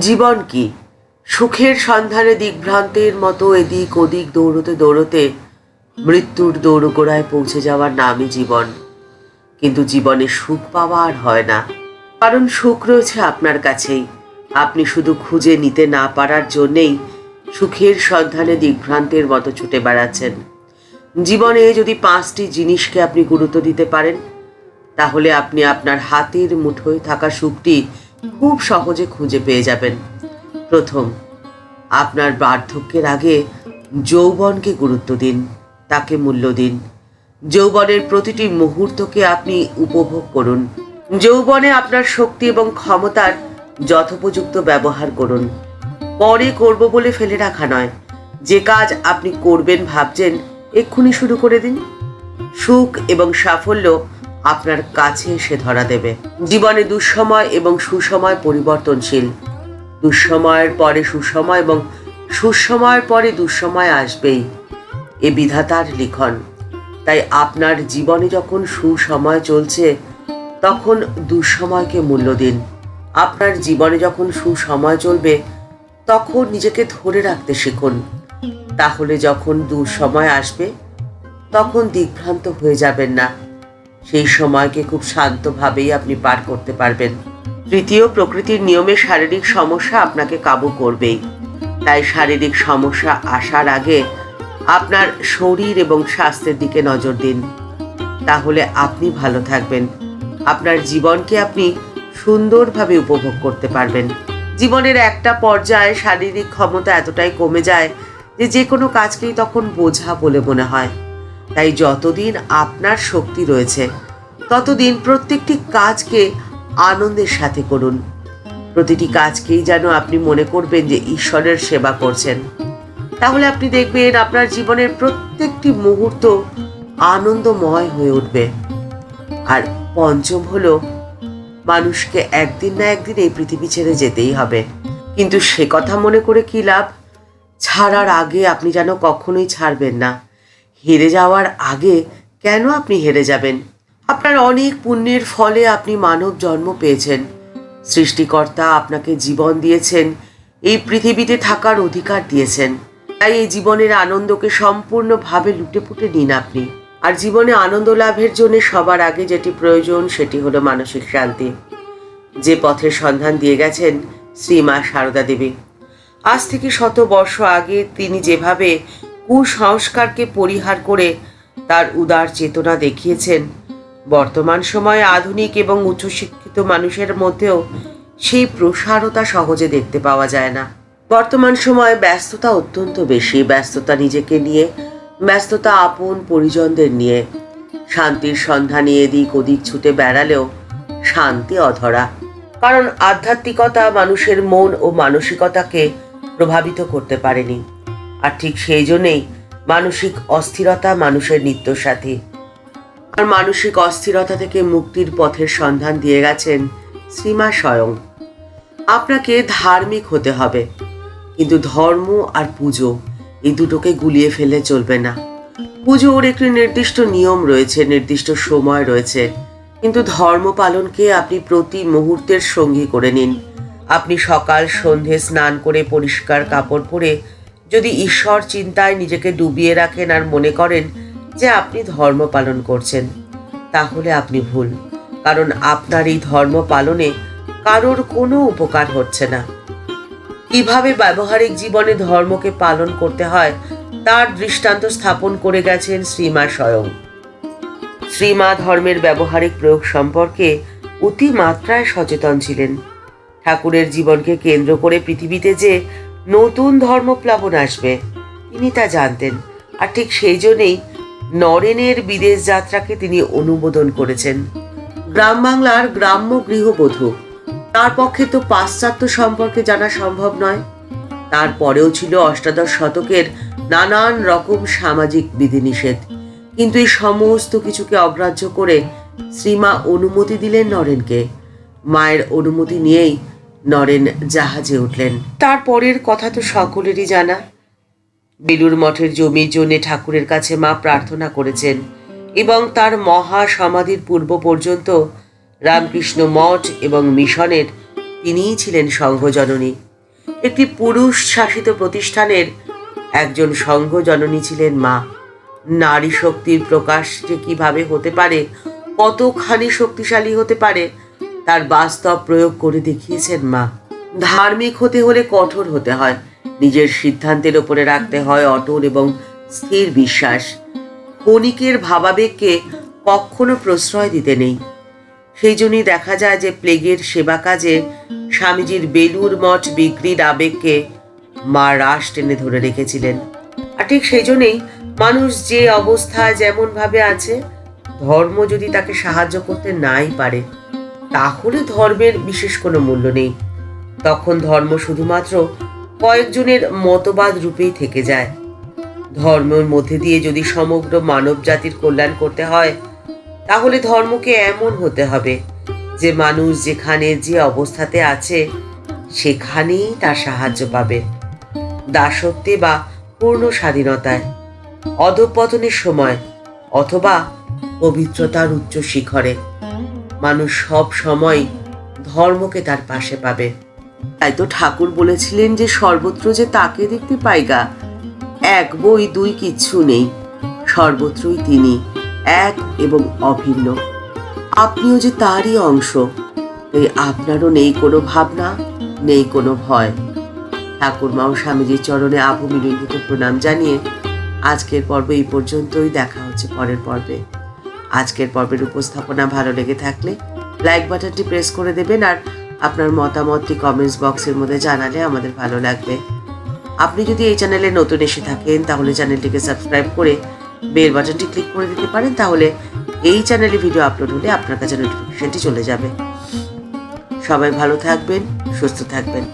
জীবন কি? সুখের সন্ধানে দিগ্ভ্রান্তের মতো এদিক ওদিক দৌড়তে দৌড়তে মৃত্যুর দৌড়গোড়ায় পৌঁছে যাওয়ার নামই জীবন। কিন্তু জীবনে সুখ পাওয়া আর হয় না। কারণ সুখ রয়েছে আপনার কাছেই। আপনি শুধু খুঁজে নিতে না পারার জন্যেই সুখের সন্ধানে দিগ্ভ্রান্তের মতো ছুটে বেড়াচ্ছেন। জীবনে যদি পাঁচটি জিনিসকে আপনি গুরুত্ব দিতে পারেন, তাহলে আপনি আপনার হাতের মুঠোয় থাকা সুখটি খুব সহজে খুঁজে পেয়ে যাবেন। প্রথম, আপনার বার্ধক্যের আগে যৌবনকে গুরুত্ব দিন, তাকে মূল্য দিন। যৌবনের প্রতিটি মুহূর্তকে আপনি উপভোগ করুন। যৌবনে আপনার শক্তি এবং ক্ষমতার যথোপযুক্ত ব্যবহার করুন। পরে করব বলে ফেলে রাখা নয়। যে কাজ আপনি করবেন ভাবছেন, এক্ষুনি শুরু করে দিন। সুখ এবং সাফল্য আপনার কাছে এসে ধরা দেবে। জীবনে দুঃসময় এবং সুসময় পরিবর্তনশীল। দুঃসময়ের পরে সুসময় এবং সুসময়ের পরে দুঃসময় আসবেই। এ বিধাতার লিখন। তাই আপনার জীবনে যখন সুসময় চলছে, তখন দুঃসময়কে মূল্য দিন। আপনার জীবনে যখন সুসময় চলবে, তখন নিজেকে ধরে রাখতে শিখুন। তাহলে যখন দুঃসময় আসবে, তখন দিগ্ভ্রান্ত হয়ে যাবেন না। সেই সময়কে খুব শান্তভাবেই আপনি পার করতে পারবেন। তৃতীয় প্রকৃতির নিয়মে শারীরিক সমস্যা আপনাকে কাবু করবেই। তাই শারীরিক সমস্যা আসার আগে আপনার শরীর এবং স্বাস্থ্যের দিকে নজর দিন। তাহলে আপনি ভালো থাকবেন। আপনার জীবনকে আপনি সুন্দরভাবে উপভোগ করতে পারবেন। জীবনের একটা পর্যায়ে শারীরিক ক্ষমতা এতটাই কমে যায় যে যে কোনো কাজকেই তখন বোঝা বলে মনে হয়। তাই যতদিন আপনার শক্তি রয়েছে, ততদিন প্রত্যেকটি কাজকে আনন্দের সাথে করুন। প্রতিটি কাজকেই যেন আপনি মনে করবেন যে ঈশ্বরের সেবা করছেন। তাহলে আপনি দেখবেন আপনার জীবনের প্রত্যেকটি মুহূর্ত আনন্দময় হয়ে উঠবে। আর পঞ্চম হলো, মানুষকে একদিন না একদিন এই পৃথিবী ছেড়ে যেতেই হবে। কিন্তু সে কথা মনে করে কি লাভ? ছাড়ার আগে আপনি যেন কখনোই ছাড়বেন না। হেরে যাওয়ার আগে কেন আপনি হেরে যাবেন? আপনার অনেক পুণ্যের ফলে আপনি মানব জন্ম পেয়েছেন। সৃষ্টিকর্তা আপনাকে জীবন দিয়েছেন, এই পৃথিবীতে থাকার অধিকার দিয়েছেন। তাই এই জীবনের আনন্দকে সম্পূর্ণভাবে লুটেপুটে নিন আপনি। আর জীবনে আনন্দ লাভের জন্য সবার আগে যেটি প্রয়োজন সেটি হলো মানসিক শান্তি। যে পথের সন্ধান দিয়ে গেছেন শ্রীমা সারদা দেবী। আজ থেকে শত বর্ষ আগে তিনি যেভাবে কুসংস্কারকে পরিহার করে তার উদার চেতনা দেখিয়েছেন। বর্তমান সময়ে আধুনিক এবং উচ্চশিক্ষিত মানুষের মধ্যেও সেই প্রসারতা সহজে দেখতে পাওয়া যায় না। বর্তমান সময়ে ব্যস্ততা অত্যন্ত বেশি। ব্যস্ততা নিজেকে নিয়ে, ব্যস্ততা আপন পরিজনদের নিয়ে। শান্তির সন্ধানে এদিক ওদিক ছুটে বেড়ালেও শান্তি অধরা। কারণ আধ্যাত্মিকতা মানুষের মন ও মানসিকতাকে প্রভাবিত করতে পারেনি। আর ঠিক সেই জন্যেই মানসিক অস্থিরতা মানুষের নিত্যসাথী। আর মানসিক অস্থিরতা থেকে মুক্তির পথের সন্ধান দিয়ে গেছেন শ্রীমা স্বয়ং। আপনাকে ধার্মিক হতে হবে, কিন্তু ধর্ম আর পুজো এই দুটোকে গুলিয়ে ফেলে চলবে না। পুজোর একটি নির্দিষ্ট নিয়ম রয়েছে, নির্দিষ্ট সময় রয়েছে, কিন্তু ধর্ম পালনকে আপনি প্রতি মুহূর্তের সঙ্গী করে নিন। আপনি সকাল, সন্ধে স্নান করে পরিষ্কার কাপড় পরে যদি ঈশ্বর চিন্তায় নিজেকে ডুবিয়ে রাখেন আর মনে করেন যে আপনি ধর্ম পালন করছেন, তাহলে আপনি ভুল। কারণ আপনার এই ধর্ম পালনে কারোর কোনো উপকার হচ্ছে না। কীভাবে ব্যবহারিক জীবনে ধর্মকে পালন করতে হয়, তার দৃষ্টান্ত স্থাপন করে গেছেন শ্রীমা স্বয়ং। শ্রীমা ধর্মের ব্যবহারিক প্রয়োগ সম্পর্কে অতিমাত্রায় সচেতন ছিলেন। ঠাকুরের জীবনকে কেন্দ্র করে পৃথিবীতে যে নতুন ধর্মপ্লাবন আসবে। তিনি তা জানতেন। আর ঠিক সেই জন্যেই নরেনের বিদেশ যাত্রাকে তিনি অনুমোদন করেছেন। গ্রাম বাংলার গ্রাম্য গৃহবধূ। তার পক্ষে তো পাশ্চাত্য সম্পর্কে জানা সম্ভব নয়। তারপরেও ছিল অষ্টাদশ শতকের নানান রকম সামাজিক বিধিনিষেধ। কিন্তু এই সমস্ত কিছুকে অগ্রাহ্য করে শ্রীমা অনুমতি দিলেন নরেনকে। মায়ের অনুমতি নিয়েই নরেন জাহাজে উঠলেন। তারপরের কথা তো সকলেরই জানা। বেলুর মঠের জমির জন্য ঠাকুরের কাছে মা প্রার্থনা করেছেন এবং তার মহা সমাধির পূর্ব পর্যন্ত রামকৃষ্ণ মঠ এবং মিশনের তিনিই ছিলেন সংঘজননী। একটি পুরুষ শাসিত প্রতিষ্ঠানের একজন সংঘজননী ছিলেন মা। নারী শক্তির প্রকাশ যে কীভাবে হতে পারে, কতখানি শক্তিশালী হতে পারে তার বাস্তব প্রয়োগ করে দেখিয়েছেন মা। ধার্মিক হতে হলে কঠোর হতে হয়। নিজের সিদ্ধান্তের ওপরে রাখতে হয় অটল এবং স্থির বিশ্বাস। ক্ষণিকের ভাবাবেগকে কখনো প্রশ্রয় দিতে নেই। সেই জন্যই দেখা যায় যে প্লেগের সেবা কাজে স্বামীজির বেলুর মঠ বিক্রির আবেগকে মা রাস টেনে ধরে রেখেছিলেন। আর ঠিক সেই জন্যেই মানুষ যে অবস্থায় যেমনভাবে আছে, ধর্ম যদি তাকে সাহায্য করতে নাই পারে তাহলে ধর্মের বিশেষ কোনো মূল্য নেই। তখন ধর্ম শুধুমাত্র কয়েকজনের মতবাদ রূপেই থেকে যায়। ধর্মের মধ্যে দিয়ে যদি সমগ্র মানব জাতির কল্যাণ করতে হয়, তাহলে ধর্মকে এমন হতে হবে যে মানুষ যেখানে যে অবস্থাতে আছে, সেখানেই তার সাহায্য পাবে। দাসত্বে বা পূর্ণ স্বাধীনতায়, অধঃপতনের সময় অথবা পবিত্রতার উচ্চ শিখরে। মানুষ সব সময় ধর্মকে তার পাশে পাবে। তাই তো ঠাকুর বলেছিলেন যে সর্বত্র যে তাকে দেখতে পাইগা, এক বই দুই কিচ্ছু নেই। সর্বত্রই তিনি এক এবং অভিন্ন। আপনিও যে তারই অংশ, তাই আপনারও নেই কোনো ভাবনা, নেই কোনো ভয়। ঠাকুরমা ও স্বামীজির চরণে আবু মিলিত প্রণাম জানিয়ে আজকের পর্ব এই পর্যন্তই, দেখা হচ্ছে পরের পর্বে। আজকের পর্বের উপস্থাপনা ভালো লেগে থাকলে লাইক বাটনটি প্রেস করে দেবেন আর আপনার মতামতটি কমেন্টস বক্সের মধ্যে জানালে আমাদের ভালো লাগবে। আপনি যদি এই চ্যানেলে নতুন এসে থাকেন, তাহলে চ্যানেলটিকে সাবস্ক্রাইব করে বেল বাটনটি ক্লিক করে দিতে পারেন, তাহলে এই চ্যানেলে ভিডিও আপলোড হলে আপনার কাছে নোটিফিকেশনটি চলে যাবে। সবাই ভালো থাকবেন, সুস্থ থাকবেন।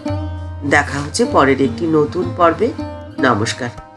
দেখা হচ্ছে পরের একটি নতুন পর্বে। নমস্কার।